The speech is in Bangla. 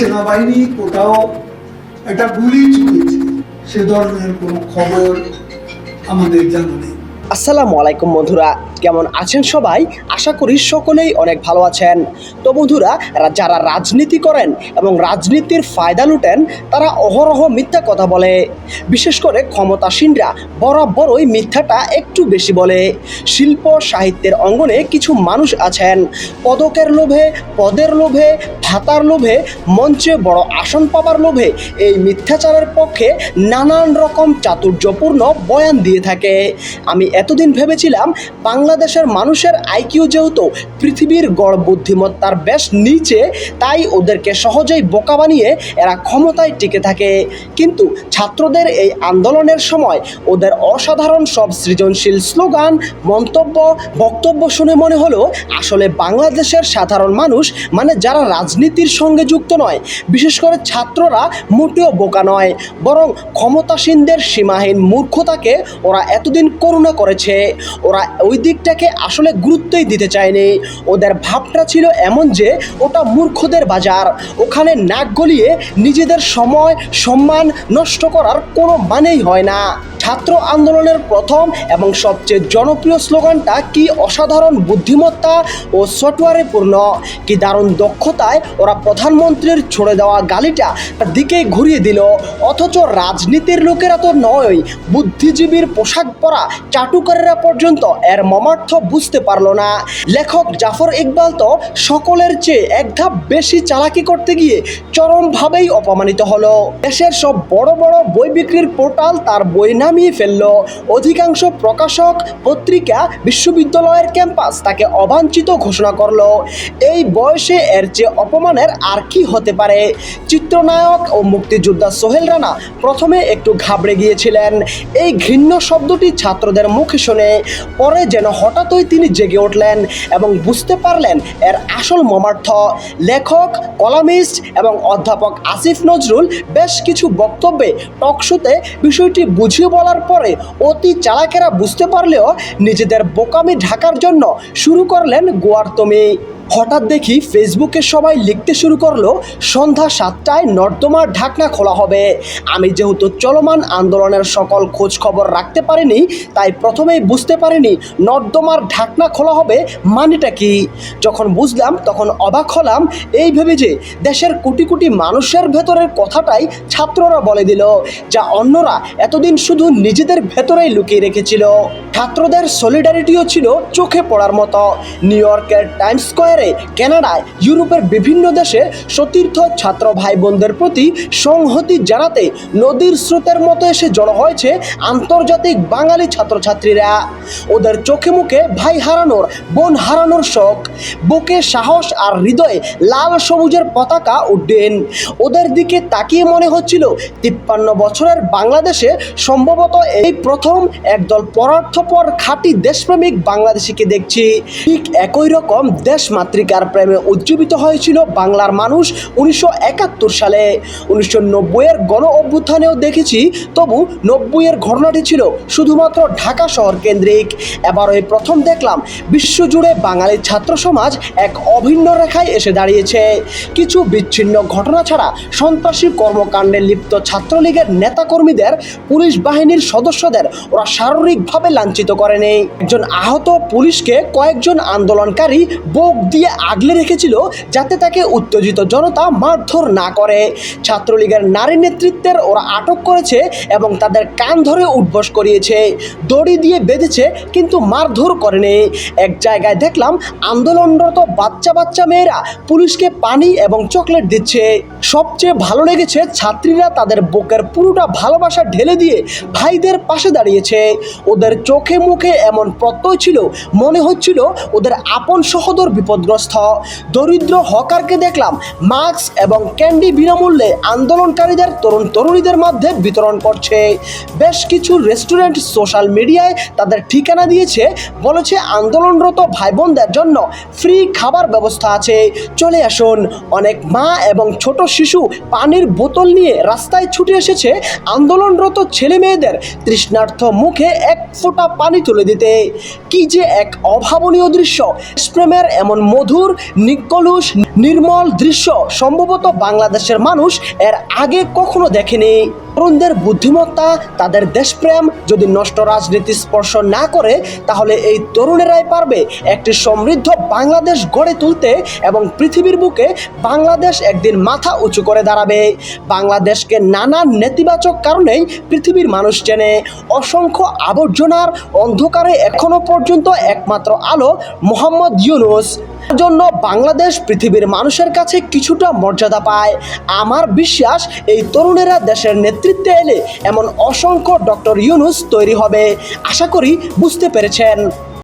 সেনাবাহিনী কোথাও একটা গুলি ছুটেছে সে ধরনের কোনো খবর আমাদের জানা নেই। আসসালামু আলাইকুম বন্ধুরা, কেমন আছেন সবাই? আশা করি সকলেই অনেক ভালো আছেন। তো বন্ধুরা যারা রাজনীতি করেন এবং রাজনীতির ফায়দা লুটেন, তারা অহরহ মিথ্যা কথা বলে। বিশেষ করে ক্ষমতাসীনরা বরাবরই মিথ্যাটা একটু বেশি বলে। শিল্প, সাহিত্যের অঙ্গনে কিছু মানুষ আছেন। পদকের লোভে, পদের লোভে, ভাতার লোভে, মঞ্চে বড় আসন পাবার লোভে এই মিথ্যাচারের পক্ষে নানান রকম চাতুর্যপূর্ণ বয়ান দিয়ে থাকে। আমি এতদিন ভেবেছিলাম বাংলাদেশের মানুষের আইকিউ যেহেতু পৃথিবীর গড় বুদ্ধিমত্তার বেশ নিচে, তাই ওদেরকে সহজেই বোকা বানিয়ে এরা ক্ষমতায় টিকে থাকে। কিন্তু ছাত্রদের এই আন্দোলনের সময় ওদের অসাধারণ সব সৃজনশীল স্লোগান, মন্তব্য, বক্তব্য শুনে মনে হলো আসলে বাংলাদেশের সাধারণ মানুষ মানে যারা রাজনীতির সঙ্গে যুক্ত নয়, বিশেষ করে ছাত্ররা মোটেও বোকা নয়। বরং ক্ষমতাসীনদের সীমাহীন মূর্খতাকে ওরা এতদিন করুণা করেছে। ওরা ওই দিকটাকে আসলে গুরুত্বই দিতে চায়নি। ওদের ভাবটা ছিল এমন যে, ওটা মূর্খদের বাজার। ওখানে নাক গলিয়ে নিজেদের সময়, সম্মান নষ্ট করার কোনো মানেই হয় না। ছাত্র আন্দোলনের প্রথম এবং সবচেয়ে জনপ্রিয় স্লোগানটা কি অসাধারণ বুদ্ধিমত্তা ও সফটওয়্যারে পূর্ণ? কি দারুণ দক্ষতায় ওরা প্রধানমন্ত্রীর ছড়ে দেওয়া গালিটা দিকেই ঘুরিয়ে দিল? অথচ রাজনীতির লোকেরা তো নয় বুদ্ধিজীবীর পোশাক পরা চাটুকারেরা পর্যন্ত এর মমার্থ বুঝতে পারল না। লেখক জাফর ইকবাল তো সকলের চেয়ে এক ধাপ বেশি চালাকি করতে গিয়ে চরমভাবেই অপমানিত হলো। দেশের সব বড় বড় বই বিক্রির পোর্টাল তার বই নামিয়ে ফেলল। অধিকাংশ প্রকাশক পত্রিকা বিশ্ববিদ্যালয়ের ক্যাম্পাস তাকে অবাঞ্ছিত ঘোষণা করল। এই বয়সে এর চেয়ে অপমানের আর কি হতে পারে? চিত্রনায়ক ও মুক্তিযোদ্ধা সোহেল রানা প্রথমে একটু ঘাবড়ে গিয়েছিলেন। এই ঘৃণ্য শব্দটি ছাত্রদের মুখে শুনে, পরে যেন হঠাৎই তিনি জেগে উঠলেন এবং বুঝতে পারলেন এর আসল মমার্থ লেখক, কলামিস্ট এবং অধ্যাপক আসিফ নজরুল বেশ কিছু বক্তব্যে টকশোতে বিষয়টি বুঝিয়ে বলার পরে অতি চালাকেরা বুঝতে পারলেও নিজেদের বোকামি ঢাকার জন্য শুরু করলেন গোয়ার্তমি হঠাৎ দেখি ফেসবুকে সবাই লিখতে শুরু করল, সন্ধ্যা সাতটায় নর্দমার ঢাকনা খোলা হবে। আমি যেহেতু চলমান আন্দোলনের সকল খোঁজ খবর রাখতে পারিনি, তাই প্রথমেই বুঝতে পারিনি নর্দমার ঢাকনা খোলা হবে মানেটা কি। যখন বুঝলাম, তখন অবাক হলাম, এই ভেবে যে দেশের কোটি কোটি মানুষের ভেতরের কথাটাই ছাত্ররা বলে দিল, যা অন্যরা এতদিন শুধু নিজেদের ভেতরেই লুকিয়ে রেখেছিল। ছাত্রদের সলিডারিটিও ছিল চোখে পড়ার মতো। নিউ ইয়র্কের টাইমস স্কোয়ারে কানাডায় ইউরোপের বিভিন্ন দেশে সতীর্থ ছাত্র ভাই বোনদের প্রতি সংহতি জানাতে নদীর স্রোতের মতো এসে জড়ো হয়েছে আন্তর্জাতিক বাঙালি ছাত্রছাত্রীরা। ওদের চোখে মুখে ভাই হারানোর, বোন হারানোর শখ বুকে সাহস আর হৃদয়ে লাল সবুজের পতাকা উড্ডীন ওদের দিকে তাকিয়ে মনে হচ্ছিল, তিপ্পান্ন বছরের বাংলাদেশে সম্ভবত এই প্রথম একদল পরার্থপর খাঁটি দেশপ্রেমিক বাংলাদেশিকে দেখছি। ঠিক একই রকম দেশ মাতৃকার প্রেমে উজ্জীবিত হয়েছিল বাংলার মানুষ উনিশশো একাত্তর সালে। উনিশশো নব্বইয়ের গণ অভ্যুত্থানেও দেখেছি, তবু নব্বইয়ের ঘটনাটি ছিল শুধুমাত্র ঢাকা শহর কেন্দ্রিক। এবার এই প্রথম দেখলাম বিশ্বজুড়ে বাঙালি ছাত্র সমাজ এক অভিন্ন রেখায় এসে দাঁড়িয়েছে। কিছু বিচ্ছিন্ন ঘটনা ছাড়া সন্ত্রাসী কর্মকাণ্ডে লিপ্ত ছাত্রলীগের নেতাকর্মীদের পুলিশ বাহিনীর সদস্যদের ওরা শারীরিকভাবে লাঞ্ছিত করেনি একজন আহত পুলিশকে কয়েকজন আন্দোলনকারী বোক দিয়ে আগলে রেখেছিল যাতে তাকে উত্তেজিত জনতা মারধর না করে। ছাত্রলীগের নারী নেতৃত্বের ওরা আটক করেছে এবং তাদের কান ধরে উঠবস করিয়েছে। দড়ি দিয়ে বেঁধেছে, কিন্তু মারধর করেনি এক জায়গায় দেখলাম আন্দোলনরত বাচ্চা বাচ্চা মেয়েরা পুলিশকে পানি এবং চকলেট দিচ্ছে। সবচেয়ে ভালো লেগেছে ছাত্রীরা তাদের বুকের পুরোটা ভালোবাসা ঢেলে দিয়ে ভাইদের পাশে দাঁড়িয়েছে। ওদের চোখে মুখে এমন প্রত্যয় ছিল, মনে হচ্ছিল ওদের আপন সহোদর বিপদগ্রস্ত। দরিদ্র হকারকে দেখলাম মাস্ক এবং ক্যান্ডি বিনামূল্যে আন্দোলনকারীদের, তরুণ তরুণীদের মধ্যে বিতরণ করছে। বেশ কিছু রেস্টুরেন্ট সোশ্যাল মিডিয়ায় তাদের ঠিকানা দিয়েছে, বলেছে আন্দোলনরত ভাই বোনদের জন্য ফ্রি খাবার ব্যবস্থা আছে। চলে আসুন, অনেক মা এবং ছোট শিশু পানির বোতল নিয়ে রাস্তায় ছুটে এসেছে। আন্দোলনরত ছেলে মেয়েদের মানুষের তৃষ্ণার্থ মুখে এক ফোঁটা পানি তুলে দিতে। কি যে এক অভাবনীয় দৃশ্য। প্রেমের এমন মধুর, নিকলুষ, নির্মল দৃশ্য সম্ভবত বাংলাদেশের মানুষ এর আগে কখনো দেখেনি। তরুণদের বুদ্ধিমত্তা, তাদের দেশপ্রেম যদি নষ্ট রাজনীতি স্পর্শ না করে, তাহলে এই তরুণেরাই পারবে একটি সমৃদ্ধ বাংলাদেশ গড়ে তুলতে এবং পৃথিবীর বুকে বাংলাদেশ একদিন মাথা উঁচু করে দাঁড়াবে। বাংলাদেশকে নানান নেতিবাচক কারণেই পৃথিবীর মানুষ চেনে অসংখ্য আবর্জনার অন্ধকারে এখনও পর্যন্ত একমাত্র আলো মোহাম্মদ ইউনুস। জন্য বাংলাদেশ পৃথিবীর মানুষের কাছে কিছুটা মর্যাদা পায়। আমার বিশ্বাস, এই তরুণেরা দেশের নেতৃত্বে এলে এমন অসংখ্য ডক্টর ইউনুস তৈরি হবে। আশা করি বুঝতে পেরেছেন।